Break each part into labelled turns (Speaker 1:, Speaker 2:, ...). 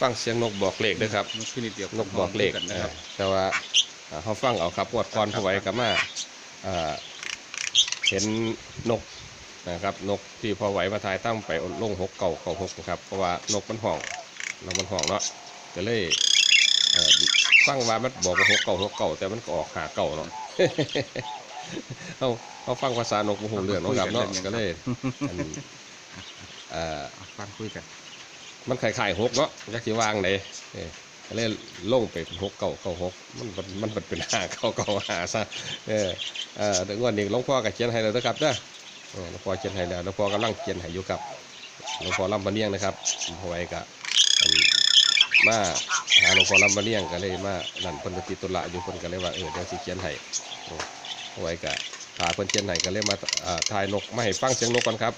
Speaker 1: ฟังเสียงนกบอกเลขด้วยครับ
Speaker 2: นกชนิดเดียวน
Speaker 1: กบอกเลข
Speaker 2: กัน
Speaker 1: นะ
Speaker 2: นะ
Speaker 1: ค
Speaker 2: ค
Speaker 1: รั
Speaker 2: รั
Speaker 1: บบแต่ว่าอ่าเขาฟังเอาครับงวดก่อนเขาไว้กับมาอ่าเห็นนกนะครับ นกที่พอไหวมาทายตั้งไปลงหกเก่าเก่าหกนะครับ เพราะว่านกมันห่องนกมันห่องเนาะก็เลยเอ่อฟังว่ามันบอกว่าหกเก่าหกเก่าแต่มันก็ออกหาเก่าเนาะเขาเขาฟังภาษานกมหูเรื่องเนาะครับเนาะก็เลยอันเอ่อ
Speaker 2: อะฟังคุยกัน
Speaker 1: มันคล้ายๆหกเนาะยักษ์ที่วางไหนเออก็เลยลงไปหกเก่าเก่าหกมันมันมันเป็นหาเก่าเก่าหาซะเออเออเดี๋ยวงวันนี้หลวงพ่อก็เขียนให้แล้วนะครับเด้อหลวงพ่อเขียนให้แล้วหลวงพ่อกำลังเขียนให้อยู่ครับหลวงพ่อลำบะเนียงนะครับพอไว้กะมาหาหลวงพ่อลำบะเนียงก็เลยมานั่นเพิ่นกติตุละอยู่เพิ่นก็เลยว่าเออเดี๋ยวสิเขียนให้เออพอไว้กะพาเพิ่นเขียนให้ก็เลยมาถ่ายนกมาให้ฟังเสียงนกก่อนครับ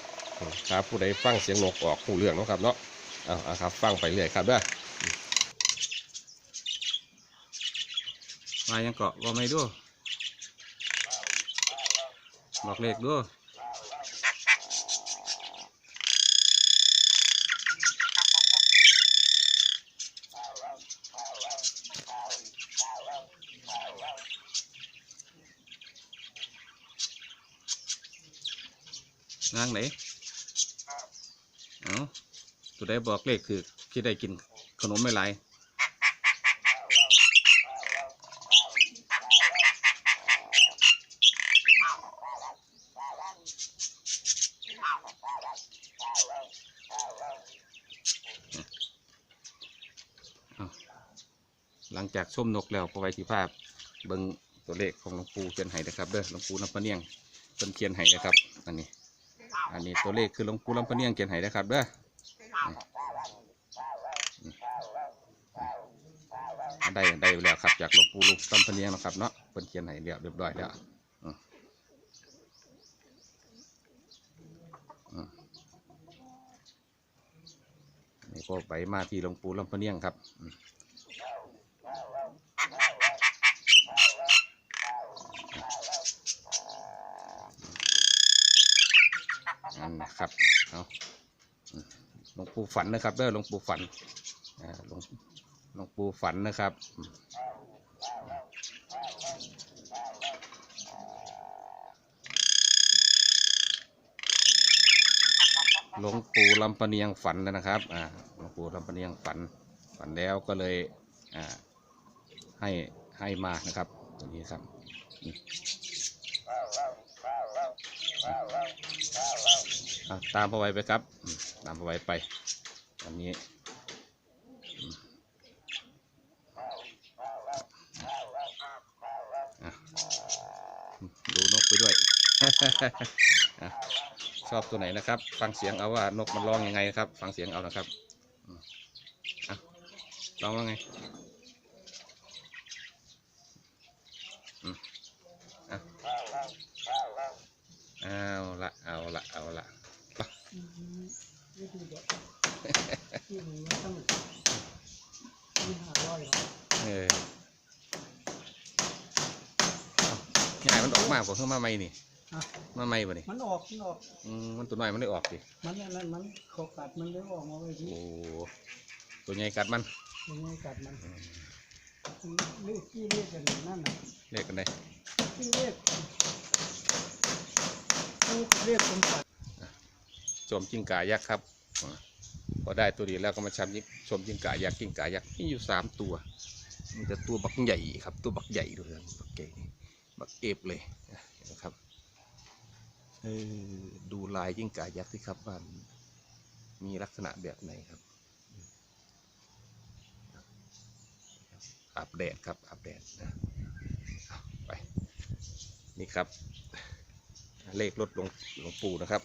Speaker 1: ครับผู้ใดฟังเสียงนกออกหูเรื่องนะครับเนาะ เอาเอาครับฟังไปเรื่อยครับเด้อ
Speaker 2: มายังเกาะว่าไม่ดูบอกเลขดูนางไหนเอา ตัวได้บอกเลขคือที่ได้กินขนมไม่หลายหลังจากชมนกแล้วพอไว้ที่ภาพเบิ่งตัวเลขของหลวงปู่เขียนให้นะครับเด้อหลวงปู่ลำปะเนียงเป็นเขียนให้นะครับ อันนี้ อันนี้ตัวเลขคือหลวงปู่ลำปะเนียงเขียนให้นะครับเด้อนี่ ได้ได้แล้วครับ จากหลวงปู่ลำปะเนียงนะครับเนาะเป็นเขียนให้เรียบเรียบร้อยแล้วอืมอืมนี่ก็ไปมาที่หลวงปู่ลำปะเนียงครับอันนะครับเอาอืม หลวงปู่ฝันนะครับเด้อหลวงปู่ฝันหลวงหลวงปู่ฝันนะครับหลวงปู่ลำปะเนียงฝันแล้วนะครับอ่าหลวงปู่ลำปะเนียงฝัน ฝันแล้วก็เลยอ่าให้ให้มานะครับตัวนี้ครับ ตามพอไว้ไปครับ ตามพอไว้ไปอันนี้ดูนกไปด้วยอชอบตัวไหนนะครับ ฟังเสียงเอาว่านกมันร้องยังไงนะครับ ฟังเสียงเอานะครับร้องว่าไงอืมอะเอาละเอาละเอาละ
Speaker 3: วิธีเด็ดที่มันไม่ต้องมีหาร้อยหรอก
Speaker 2: เออเอายายมันออกมากกว่าเพิ่งมาใหม่นี่
Speaker 3: อะ
Speaker 2: มาใหม่ป่ะนี่
Speaker 3: มันออกมันออก
Speaker 2: อืมมันตัวน้อยมันได้ออกดิ
Speaker 3: มันอันนั้นมันเขากัดมันเลยออกมาไว้ที่
Speaker 2: โอ้ตัวใหญ่กัดมัน
Speaker 3: ยังไงกัดมันเลือกที่เรียกกันนั่นน่ะ
Speaker 2: เรียกกันได้
Speaker 3: ที่เรียกเรียกคนกัด
Speaker 2: ชมจิ้งก่ายักษ์ครับพอได้ตัวดีแล้วก็มาชมยิชมจิ้งก่ายักษ์จิ้งก่ายักษ์มีอยู่สามตัวมีแต่ตัวบักใหญ่ครับ ตัวบักใหญ่ด้วยครับบักใหญ่นี่บักเอฟเลยนะครับเออดูลายจิ้งก่ายักษ์ที่ครับว่ามีลักษณะแบบไหนครับอาบแดดครับอาบแดดนะไปนี่ครับเลขรถหลวงหลวงปู่นะครับ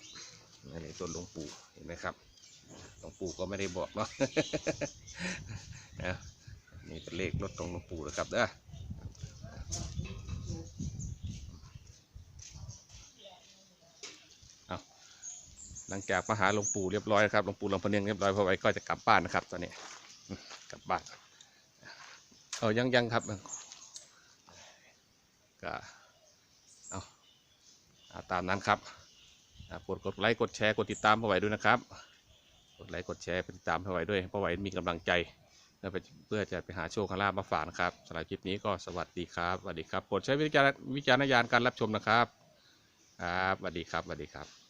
Speaker 2: นี่เลขรถหลวงปู่เห็นไหมครับหลวงปู่ก็ไม่ได้บอกเนาะนะนี่เป็นเลขรถของหลวงปู่นะครับเด้อเอาหลังจากมาหาหลวงปู่เรียบร้อยนะครับหลวงปู่หลวงพเนียงเรียบร้อยพอไว้ก็จะกลับบ้านนะครับ ตอนนี้กลับบ้านเออยังยังครับก็เอาตามนั้นครับ กดกดไลค์กดแชร์กดติดตามพ่อไหวด้วยนะครับ กดไลค์กดแชร์ติดตามพ่อไหวด้วยพ่อไหวมีกำลังใจเพื่อจะไปหาโชคลาภมาฝากนะครับสำหรับคลิปนี้ก็สวัสดีครับสวัสดีครับโปรดใช้วิจารณวิจารณญาณการรับชมนะครับครับสวัสดีครับสวัสดีครับ